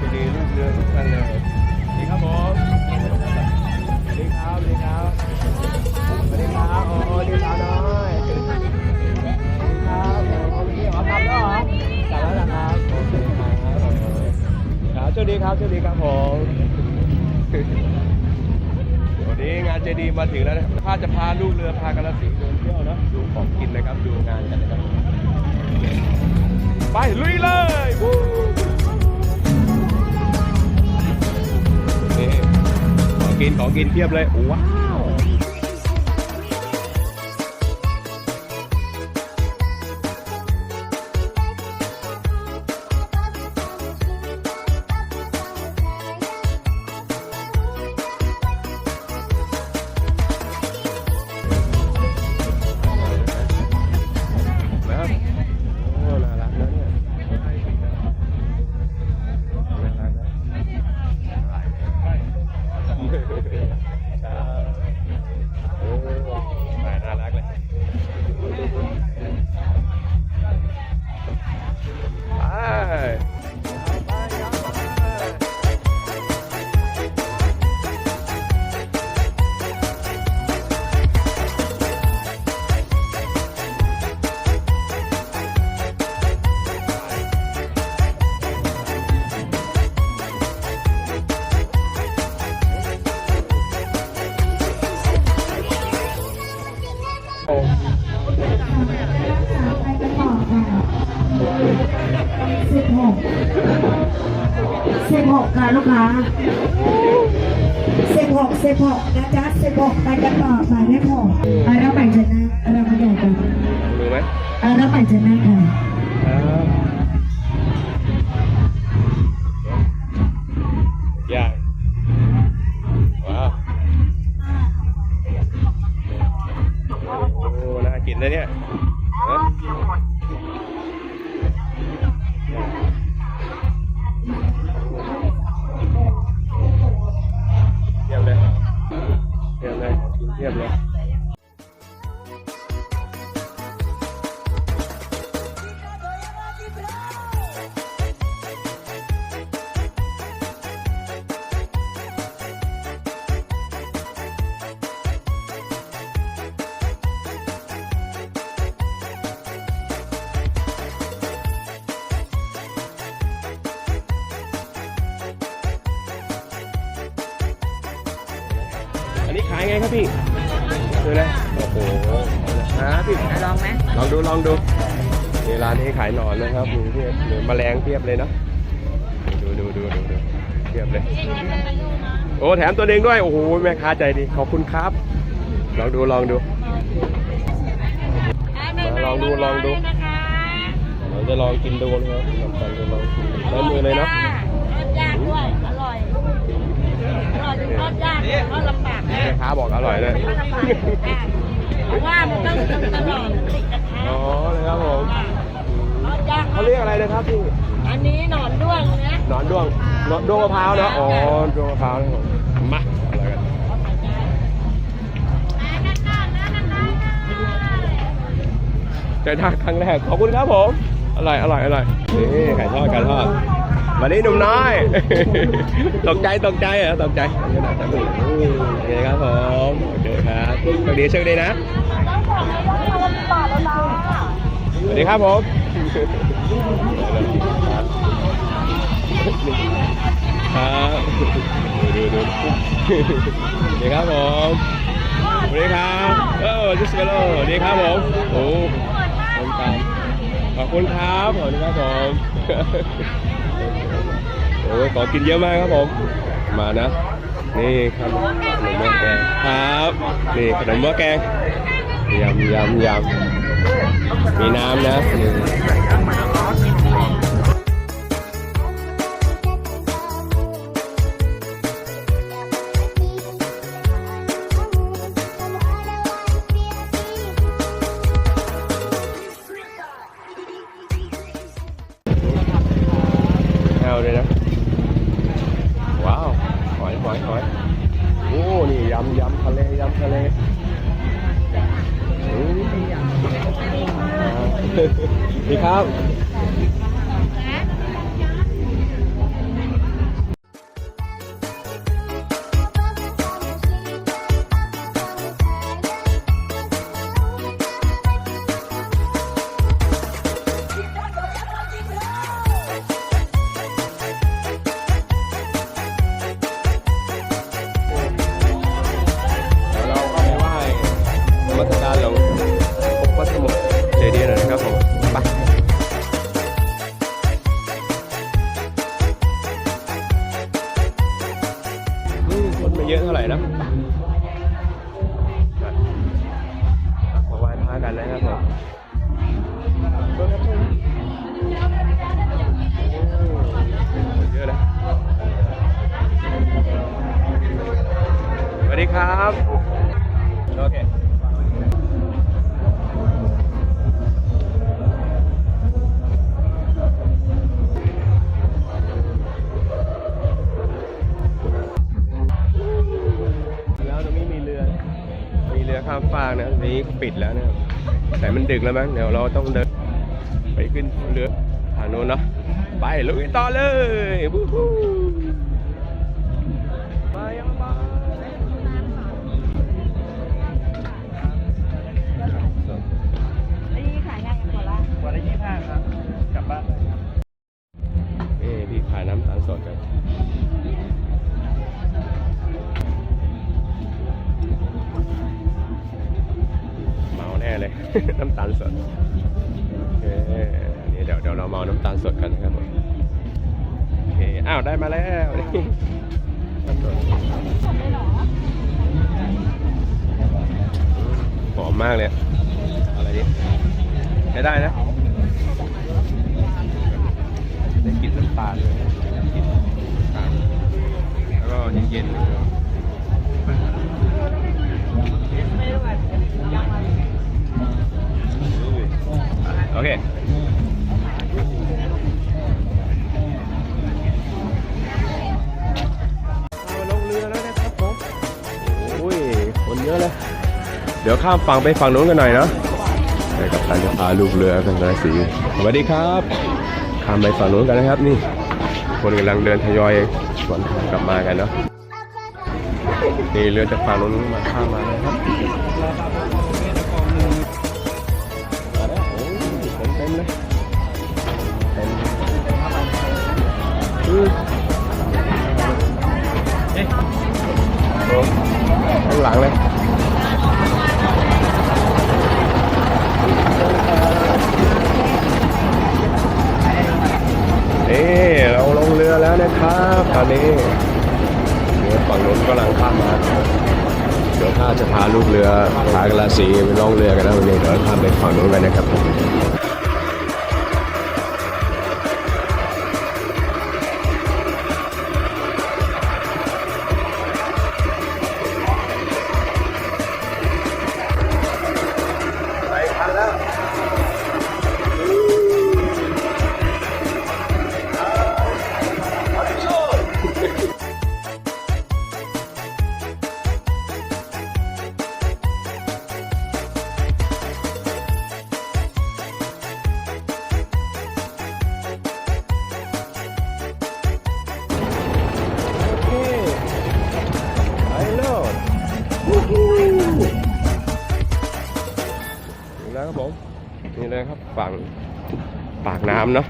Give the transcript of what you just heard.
สวัสดีลูกเรือทุกท่านเลยสวัสดีครับผมสวัสดีครับสวัสดีครับสวัสดีครับโอ้โหดีสาวน้อยสวัสดีครับโอ้โหพี่อ๋อกลับแล้วเหรอกลับแล้วนะครับโอเคครับครับสวัสดีครับสวัสดีครับผมวันนี้งานเจดีย์มาถึงแล้วนะครับพาจะพาลูกเรือพากระสีเดินเที่ยวนะดูของกินนะครับดูงานกันนะครับไปลุยเลย กินของกินเพียบเลยว้า กค่ะลูกค้าสิบหกสิบหกนะจ๊ะสิบหกไปกันต่อหมายเลขหกเอาเราไปชนะเราไม่ใหญ่กันดูไหมเอาเราไปชนะ อันนี้ขายไงครับพี่ดูนะโอ้โหฮะพี่ลองไหมลองดูลองดูนี่ร้านนี้ขายหนอนนะครับดูเพียบหรือแมลงเพียบเลยเนาะดูดูดูดูดูเพียบเลย โอ้แถมตัวเองด้วยโอ้โหแม่ค้าใจดีขอบคุณครับลองดูลองดูมาลองดูลองดูเราจะลองกินดูนะครับลองกันจะลองกินใช้มือเลยเนาะ ทอดยากด้วย อร่อย อร่อย ทอดยากทอดลำบากนะแม่ค้าบอกอร่อยเลยทอดลำบากยากเพราะว่ามันต้องต้องตลอดติดกระทะอ๋อเลยครับผมทอดยากเขาเรียกอะไรนะครับพี่ อันนี้หนอนด้วงนะหนอนด้วงหนอนด้วงมะพร้าวเนาะอ๋อด้วงมะพร้าวนะครับผมมาอะไรกันเจอหน้าครั้งแรกขอบคุณครับผม อร่อยอร่อยอร่อยนี่ไก่ทอดไก่ทอด วันนี้หนุ่มน้อย ตกใจตกใจเหรอตกใจโอเคครับผมโอเคครับสวัสดีโชคดีนะสวัสดีครับผมครับดูดูสวัสดีครับผมสวัสดีครับเออจุสเปโลสวัสดีครับผมโอ้ผมตามขอบคุณครับขอบคุณครับผม โอ้ยขอกินเยอะมากครับผม มานะ นี่ครับขนมหม้อแกงครับนี่ขนมหม้อแกงยำยำยำมีน้ำนะ ยำทะเลอืมดีครับามฟากนะนี้ปิดแล้วนะแต่มันดึกแล้วมั้งเดี๋ยวเราต้องเดินไปขึ้นเรือทางโน้นเนาะไปลุยต่อเลย เลย น้ำตาลสดโอเนี่เดี๋ยวเดี๋ยวเราเมาน้ำตาลสดกันนะครับผมโอเคอ้าวได้มาแล้วนี่น้ำสดหอมมากเลยอะไรนี่ใช้ได้นะได้กลิ่นน้ำตาลเลยแล้วก็เย็นๆ โอเคเอาลงเรือแล้วนะครับผมโอ้ยคนเยอะเลย เดี๋ยวข้ามฝั่งไปฝั่งนู้นกันหน่อยเนาะไปกับตันจะพาลูกเรือกันราสีสวัสดีครับ ข้ามไปฝั่งนู้นกันนะครับนี่ คนกำลังเดินทยอยสวนทางกลับมากันเนาะนี่เรือจากฝั่งนู้นมาข้ามมานะครับ มเลยเต็มอือข้างหลังเลยนี่เราลงเรือแล้วนะครับตอนนี้เรือฝั่งนู้นกำลังข้ามมาเดี๋ยวข้าจะพาลูกเรือพากราสีไปล่องเรือกันนะวันนี้เดี๋ยวข้ามไปฝั่งนู้นกันนะครับ เลยครับ ฝั่งปากน้ำเนาะ